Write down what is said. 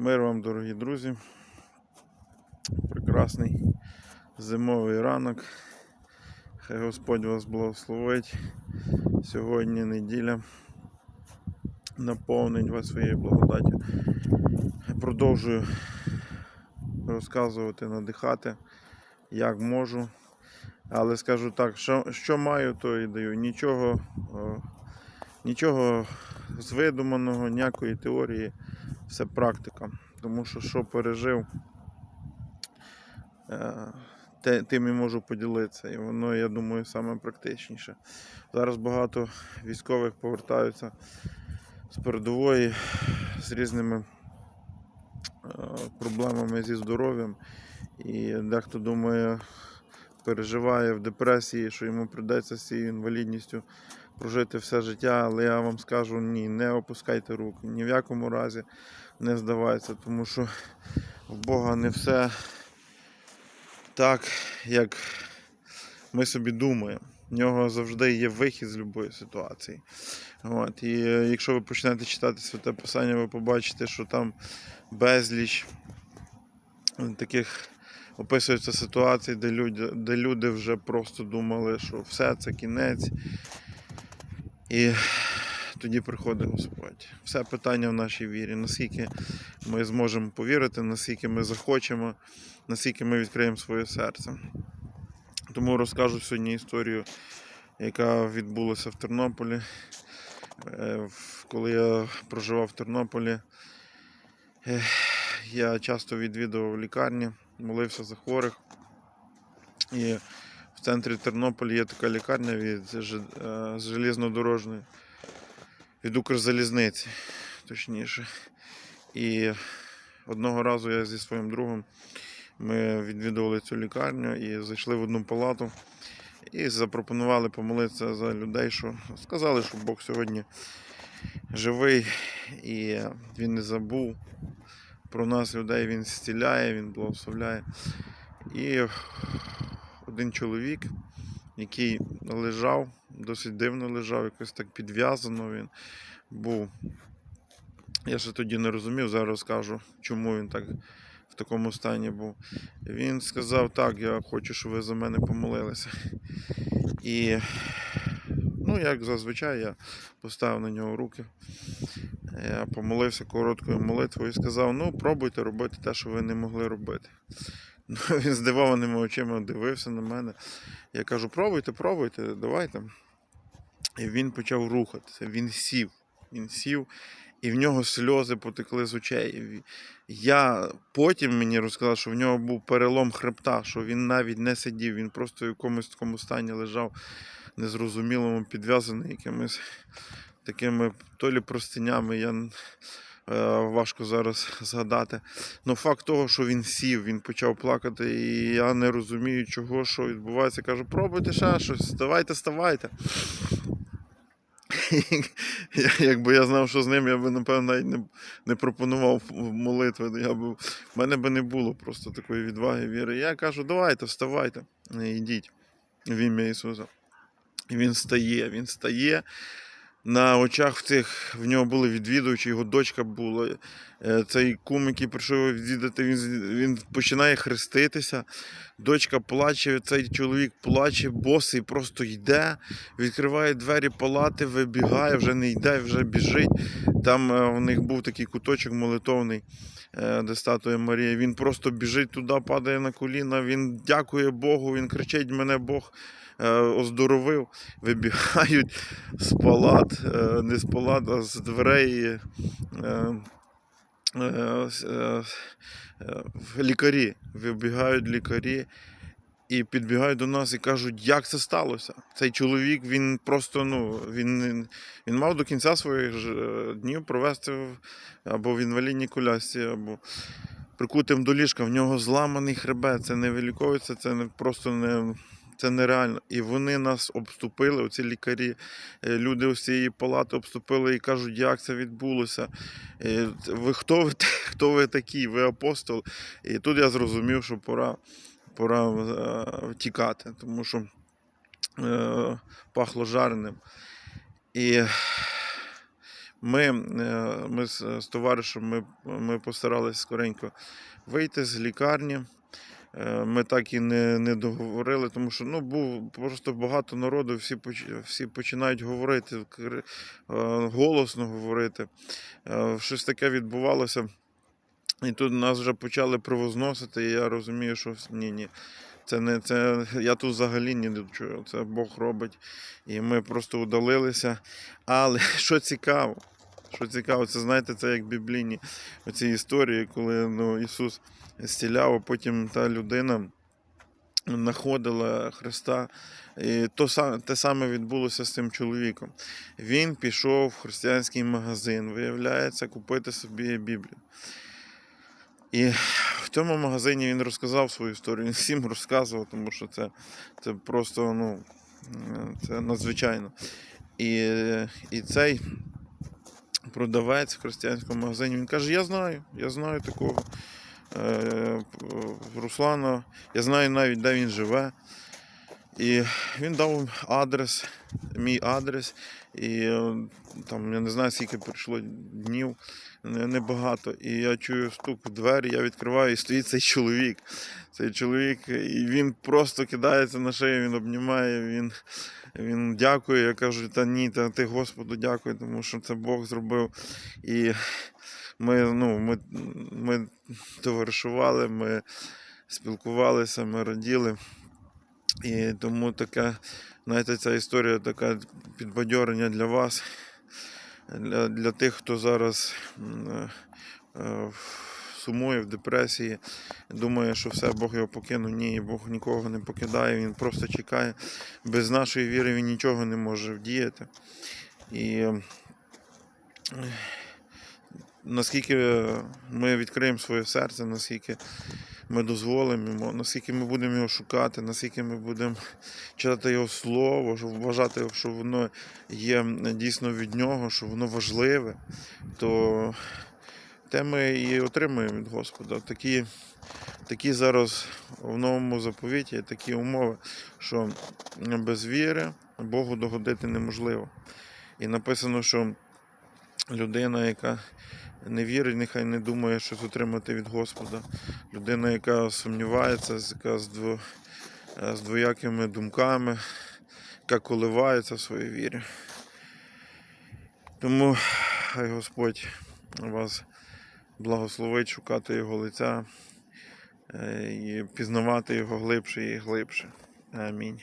Мир вам, дорогі друзі. Прекрасний зимовий ранок. Хай Господь вас благословить. Сьогодні неділя. Наповнить вас своєю благодаттю. Продовжую розказувати, надихати, як можу. Але скажу так, що, що маю, то і даю. Нічого, о, нічого з видуманого, ніякої теорії, все практика. Тому що що пережив, е, тим і можу поділитися. І воно, я думаю, саме практичніше. Зараз багато військових повертаються з передової з різними е, проблемами зі здоров'ям. І дехто думає, переживає в депресії, що йому прийдеться з цією інвалідністю прожити все життя, але я вам скажу ні, не опускайте руки, ні в якому разі не здавайтеся, тому що в Бога не все так, як ми собі думаємо. В нього завжди є вихід з будь-якої ситуації. От, і е, якщо ви почнете читати святе писання, ви побачите, що там безліч таких описується ситуацій, де люди, де люди вже просто думали, що все це кінець. І тоді приходить Господь. Все питання в нашій вірі. Наскільки ми зможемо повірити, наскільки ми захочемо, наскільки ми відкриємо своє серце. Тому розкажу сьогодні історію, яка відбулася в Тернополі. Е, Коли я проживав в Тернополі, е, я часто відвідував лікарні, молився за хворих. І в центрі Тернополя є така лікарня від е, з железнодорожної, від Укрзалізниці, точніше. І одного разу я зі своїм другом ми відвідували цю лікарню і зайшли в одну палату і запропонували помолитися за людей, що сказали, що Бог сьогодні живий і він не забув про нас, людей, він зціляє, він благословляє. І один чоловік, який лежав, досить дивно лежав, якось так підв'язано він був. Я ще тоді не розумів, зараз скажу, чому він так в такому стані був. Він сказав, так, я хочу, щоб ви за мене помолилися. І, ну, як зазвичай, я поставив на нього руки. Я помолився короткою молитвою і сказав: ну, пробуйте робити те, що ви не могли робити. Він здивованими очима дивився на мене. Я кажу, пробуйте, пробуйте, давайте. І він почав рухатися. Він сів. Він сів, і в нього сльози потекли з очей. Я потім мені розказав, що в нього був перелом хребта, що він навіть не сидів, він просто в якомусь такому стані лежав незрозумілому, підв'язаний якимись такими то лі простинями. Я важко зараз згадати. Ну, факт того, що він сів, він почав плакати, і я не розумію, чого, що відбувається. Кажу, пробуйте ще щось, давайте, ставайте. Якби я знав, що з ним, я би, напевно, не, не пропонував молитви. В мене би не було просто такої відваги, віри. Я кажу, давайте, вставайте, е, йдіть в ім'я Ісуса. І він стає, він стає. На очах в цих в нього були відвідувачі, його дочка була. Е, Цей кум, який прийшов відвідати, він, він починає хреститися. Дочка плаче, цей чоловік плаче, босий просто йде, відкриває двері палати, вибігає, вже не йде, вже біжить. Там е, в них був такий куточок молитовний, е, де статуя Марії. Він просто біжить туди, падає на коліна, він дякує Богу, він кричить: мене Бог е, оздоровив. Вибігають з палат, е, не з палат, а з дверей. Е, е, е, лікарі. Вибігають лікарі і підбігають до нас і кажуть, як це сталося. Цей чоловік, він просто ну, він, він мав до кінця своїх днів провести або в інвалідній колясці, або прикутим до ліжка. В нього зламаний хребет, це не виліковується, це не, просто не. Це нереально. І вони нас обступили, оці лікарі, е, люди з цієї палати обступили і кажуть, як це відбулося. Е, Ви хто ви, хто ви такі? Ви апостол. І тут я зрозумів, що пора, пора е, тікати, тому що е, пахло жареним. І Ми, ми з, з товаришем ми, ми постаралися скоренько вийти з лікарні. Е, Ми так і не, не договорили, тому що ну, був просто багато народу, всі, всі починають говорити, е, голосно говорити. Е, Щось таке відбувалося. І тут нас вже почали привозносити, і я розумію, що ні, ні. Це не це. Я тут взагалі до чого. Це Бог робить. І ми просто удалилися. Але що цікаво, що цікаво, це знаєте, це як біблійні оці історії, коли ну, Ісус зціляв, а потім та людина знаходила Христа. І то, те саме відбулося з цим чоловіком. Він пішов в християнський магазин, виявляється, купити собі Біблію. І в цьому магазині він розказав свою історію. Він всім розказував, тому що це, це просто ну, це надзвичайно. І, і цей продавець в християнському магазині він каже: Я знаю, я знаю такого е, Руслана, я знаю навіть, де він живе. І він дав адрес, мій адрес, і е, там я не знаю, скільки пройшло днів, не- небагато. І я чую стук в двері, я відкриваю, і стоїть цей чоловік. Цей чоловік, і він просто кидається на шею, він обнімає, він, він дякує. Я кажу, та ні, та ти Господу дякую, тому що це Бог зробив. І ми, ну, ми, ми товаришували, ми спілкувалися, ми раділи. І тому таке, знаєте, ця історія така підбадьорення для вас, для, для тих, хто зараз е, е, сумує в депресії, думає, що все, Бог його покинув. Ні, Бог нікого не покидає, Він просто чекає. Без нашої віри він нічого не може вдіяти. І е, наскільки ми відкриємо своє серце, наскільки ми дозволимо йому, наскільки ми будемо його шукати, наскільки ми будемо читати його слово, щоб вважати, що воно є дійсно від нього, що воно важливе, то те ми і отримуємо від Господа. Такі, такі зараз в новому заповіті такі умови, що без віри Богу догодити неможливо. І написано, що людина, яка не вірить, нехай не думає щось отримати від Господа. Людина, яка сумнівається, яка з, дво, е, з двоякими думками, яка коливається в своїй вірі. Тому хай Господь вас благословить шукати Його лиця е, і пізнавати Його глибше і глибше. Амінь.